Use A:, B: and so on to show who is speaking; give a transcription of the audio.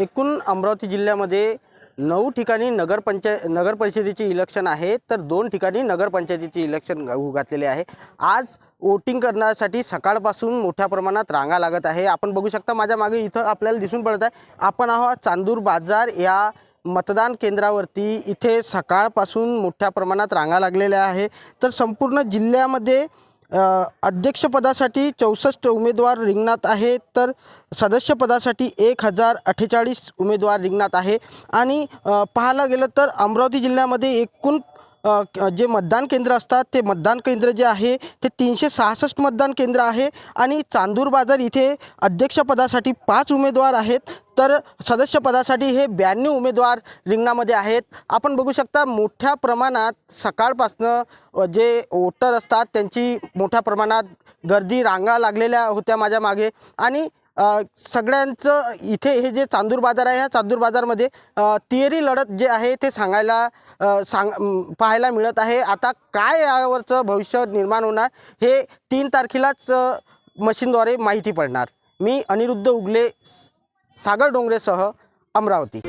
A: एकूण अमरावती जिल्ह्यामध्ये नऊ ठिकाणी नगरपंचाय नगर परिषदेचे इलेक्शन आहे तर दोन ठिकाणी नगरपंचायतीचे इलेक्शन घातलेले आहे. आज वोटिंग करण्यासाठी सकाळपासून मोठ्या प्रमाणात रांगा लागत आहे. आपण बघू शकता माझ्या मागे इथं आपल्याला दिसून पडत आहे. आपण आहोत चांदूर बाजार या मतदान केंद्रावरती. इथे सकाळपासून मोठ्या प्रमाणात रांगा लागलेल्या आहे. तर संपूर्ण जिल्ह्यामध्ये अध्यक्षपदासाठी चौसष्ट उमेदवार रिंगणात आहेत तर सदस्यपदासाठी एक हजार अठ्ठेचाळीस उमेदवार रिंगणात आहे. आणि पाहायला गेलं तर अमरावती जिल्ह्यामध्ये एकूण जे मतदान केंद्र असतात ते मतदान केंद्र जे आहे ते तीनशे सहासष्ट मतदान केंद्र आहे आणि चांदूर बाजार इथे अध्यक्षपदासाठी पाच उमेदवार आहेत. तर सदस्यपदासाठी हे ब्याण्णव उमेदवार रिंगणामध्ये आहेत. आपण बघू शकता मोठ्या प्रमाणात सकाळपासनं जे वोटर असतात त्यांची मोठ्या प्रमाणात गर्दी रांगा लागलेल्या होत्या माझ्या मागे. आणि सगळ्यांचं इथे हे जे चांदूर बाजार आहे ह्या चांदूर बाजारमध्ये तिहेरी लढत जे आहे ते सांगायला सांग पाहायला मिळत आहे. आता काय यावरचं भविष्य निर्माण होणार हे तीन तारखेलाच मशीनद्वारे माहिती पडणार. मी अनिरुद्ध उगले सागर डोंगरेसह अमरावती.